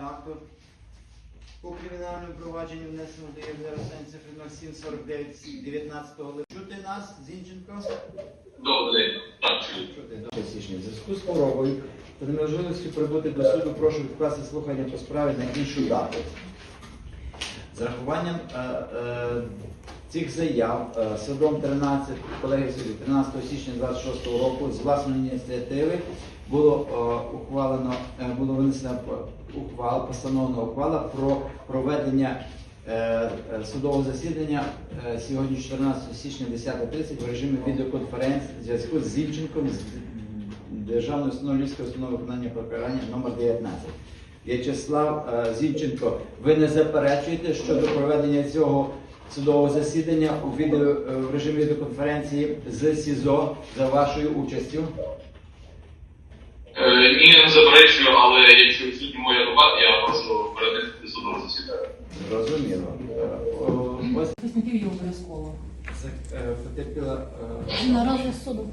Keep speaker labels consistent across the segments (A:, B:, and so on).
A: факту. По кримінальному провадженню внесено до цифри 19 липня. Чути нас, Зінченко?
B: Добре, так.
A: Чути, січня. Зв'язку з хворобою та неможливістю прибути до суду, прошу відкласти слухання по справі на іншу дату. З рахуванням е, е, цих заяв е, судом 13 колеги суду 13 січня 26 року з власної ініціативи було е, ухвалено, е, було винесено ухвала, постановлена ухвала про проведення судового засідання сьогодні 14 січня 10.30 в режимі відеоконференції в зв'язку з Зінченком з Державної установи Львівської установи виконання покарання номер 19. В'ячеслав Зінченко, ви не заперечуєте щодо проведення цього судового засідання у відео е, в режимі відеоконференції з СІЗО за вашою участю?
B: Е, ні, не заперечую, але якщо відсутні моя рука, я прошу перенести судове засідання.
A: Зрозуміло. Е, о, Ось
C: Захисників є обов'язково.
A: е, потерпіла е,
C: На розгляд суду.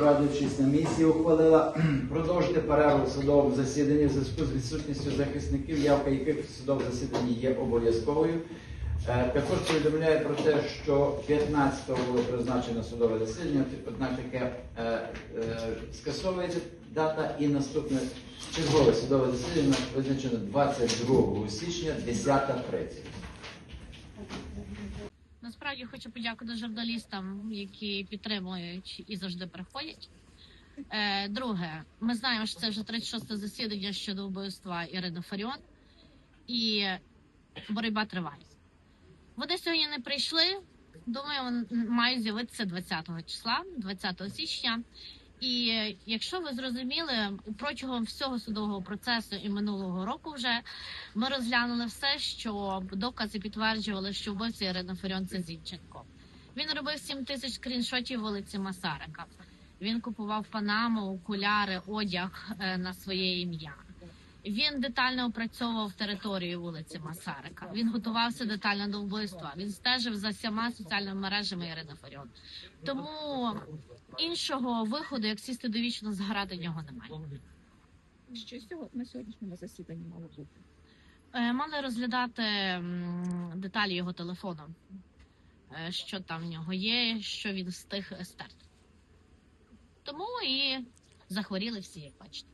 A: Порадившись на місії, ухвалила продовжити перерву в судовому засіданні в зв'язку з відсутністю захисників, явка яких в судовому засіданні є обов'язковою. Е, Також повідомляю про те, що 15-го було призначено судове засідання, однак таке е, е, скасовується дата і наступне чергове судове засідання визначено 22 січня 10.30.
D: Насправді хочу подякувати журналістам, які підтримують і завжди приходять. Е, друге, ми знаємо, що це вже 36 засідання щодо вбивства Ірини Фаріон, і боротьба триває. Вони сьогодні не прийшли. Думаю, мають з'явитися 20 числа, 20 січня. І якщо ви зрозуміли, протягом всього судового процесу і минулого року вже ми розглянули все, що докази підтверджували, що вбивця Ірина Фаріон це Зінченко. Він робив 7 тисяч скріншотів вулиці Масарика. Він купував панаму, окуляри, одяг е, на своє ім'я. Він детально опрацьовував територію вулиці Масарика. Він готувався детально до вбивства. Він стежив за всіма соціальними мережами Ірини Фаріон. Тому іншого виходу, як сісти довічно зграти, нього немає.
E: Що на сьогоднішньому засіданні мало бути?
D: Е, Мали розглядати деталі його телефону, Е, що там в нього є, що він встиг стерти. Тому і захворіли всі, як бачите.